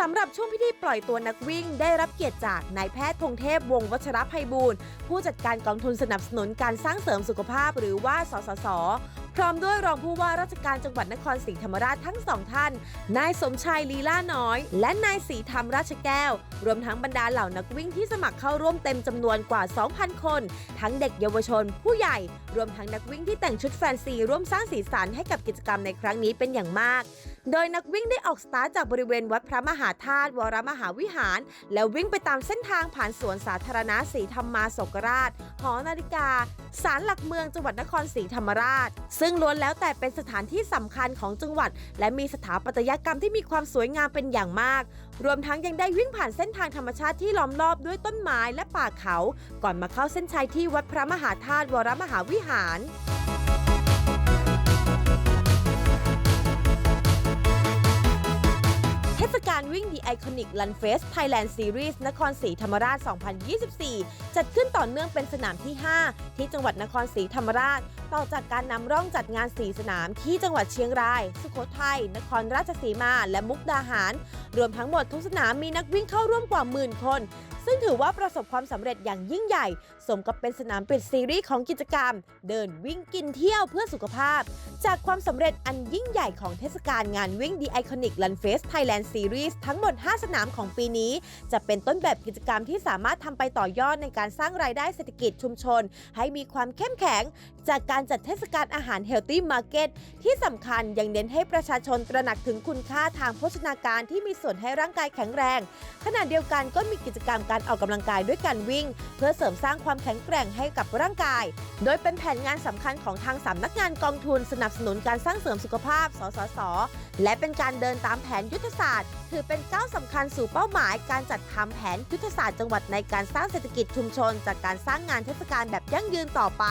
สำหรับช่วงพิธีปล่อยตัวนักวิ่ง ได้รับเกียรติจากนายแพทย์พงเทพวงวัชรภัยบูรณ์ผู้จัดการกองทุนสนับสนุนการสร้างเสริมสุขภาพหรือว่าสสส ร้อมด้วยรองผู้ว่าราชการจังหวัดนครศรีธรรมราชทั้งสองท่าน นายสมชายลีลาน้อย และนายศรีธรรมราชแก้ว รวมทั้งบรรดาเหล่านักวิ่งที่สมัครเข้าร่วมเต็มจำนวนกว่า 2,000 คน ทั้งเด็กเยาวชน ผู้ใหญ่ รวมทั้งนักวิ่งที่แต่งชุดแฟนซีร่วมสร้างสีสันให้กับกิจกรรมในครั้งนี้เป็นอย่างมาก โดยนักวิ่งได้ออกสตาร์ทจากบริเวณวัดพระมหาธาตุวรมหาวิหาร แล้ววิ่งไปตามเส้นทางผ่านสวนสาธารณะศรีธรรมาศกราช หอนาฬิกาศาลหลักเมืองจังหวัดนครศรีธรรมราช ซึ่งล้วนแล้วแต่เป็นสถานที่สำคัญของจังหวัด และมีสถาปัตยกรรมที่มีความสวยงามเป็นอย่างมาก รวมทั้งยังได้วิ่งผ่านเส้นทางธรรมชาติที่ล้อมรอบด้วยต้นไม้และป่าเขา ก่อนมาเข้าเส้นชัยที่วัดพระมหาธาตุวรมหาวิหารารวิ่ง The Iconic Run Fest Thailand Series นครศรีธรรมราช 2024 จัดขึ้นต่อเนื่องเป็นสนามที่ 5 ที่จังหวัดนครศรีธรรมราช ต่อจากการนำร่องจัดงาน4สนามที่จังหวัดเชียงราย สุโขทัย นครราชสีมา และมุกดาหาร รวมทั้งหมดทุกสนามมีนักวิ่งเข้าร่วมกว่าหมื่นคน ซึ่งถือว่าประสบความสำเร็จอย่างยิ่งใหญ่ สมกับเป็นสนามปิดซีรีส์ของกิจกรรม เดินวิ่งกินเที่ยวเพื่อสุขภาพ จากความสำเร็จอันยิ่งใหญ่ของเทศกาลงานวิ่ง The Iconic Run Fest Thailand Series ทั้งหมด 5 สนามของปีนี้ จะเป็นต้นแบบกิจกรรมที่สามารถทำไปต่อยอดในการสร้างรายได้เศรษฐกิจชุมชน ให้มีความเข้มแข็งจากการจัดเทศกาลอาหาร Healthy Market ที่สำคัญยังเน้นให้ประชาชนตระหนักถึงคุณค่าทางโภชนาการที่มีส่วนให้ร่างกายแข็งแรง ขณะเดียวกันก็มีกิจกรรมการออกกำลังกายด้วยการวิ่ง เพื่อเสริมสร้างความแข็งแกร่งให้กับร่างกาย โดยเป็นแผนงานสำคัญของทางสำนักงานกองทุนสนับสนุนการสร้างเสริมสุขภาพ สสส และเป็นการเดินตามแผนยุทธศาสตร์ ถือเป็นก้าวสำคัญสู่เป้าหมาย การจัดทำแผนยุทธศาสตร์จังหวัดในการสร้างเศรษฐกิจชุมชน จากการสร้างงานเทศกาลแบบยั่งยืนต่อไป